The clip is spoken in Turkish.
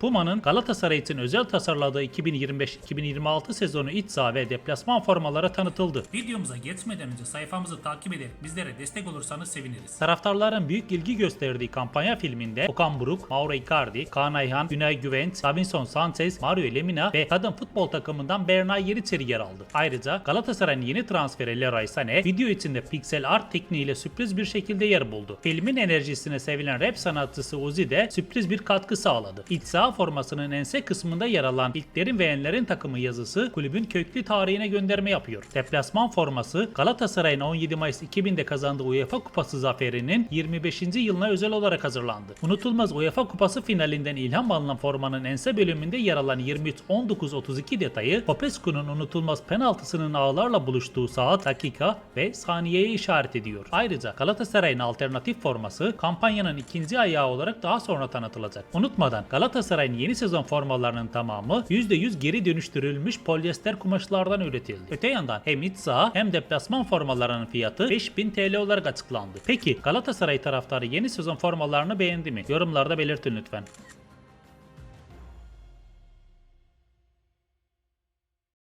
Puma'nın Galatasaray için özel tasarladığı 2025-2026 sezonu iç saha ve deplasman formaları tanıtıldı. Videomuza geçmeden önce sayfamızı takip ederek bizlere destek olursanız seviniriz. Taraftarların büyük ilgi gösterdiği kampanya filminde Okan Buruk, Mauro Icardi, Kaan Ayhan, Günay Güvenç, Davinson Sanchez, Mario Lemina ve kadın futbol takımından Berna Yeniçeri yer aldı. Ayrıca Galatasaray'ın yeni transferi Leroy Sané video içinde piksel art tekniğiyle sürpriz bir şekilde yer buldu. Filmin enerjisine sevilen rap sanatçısı Uzi de sürpriz bir katkı sağladı. İç saha formasının ense kısmında yer alan İlklerin ve Enler'in takımı yazısı kulübün köklü tarihine gönderme yapıyor. Deplasman forması Galatasaray'ın 17 Mayıs 2000'de kazandığı UEFA Kupası zaferinin 25. yılına özel olarak hazırlandı. Unutulmaz UEFA Kupası finalinden ilham alınan formanın ense bölümünde yer alan 23-19-32 detayı Popescu'nun unutulmaz penaltısının ağlarla buluştuğu saat, dakika ve saniyeye işaret ediyor. Ayrıca Galatasaray'ın alternatif forması kampanyanın ikinci ayağı olarak daha sonra tanıtılacak. Unutmadan Galatasaray'ın yeni sezon formalarının tamamı %100 geri dönüştürülmüş polyester kumaşlardan üretildi. Öte yandan hem iç saha hem deplasman formalarının fiyatı 5000 TL olarak açıklandı. Peki Galatasaray taraftarı yeni sezon formalarını beğendi mi? Yorumlarda belirtin lütfen.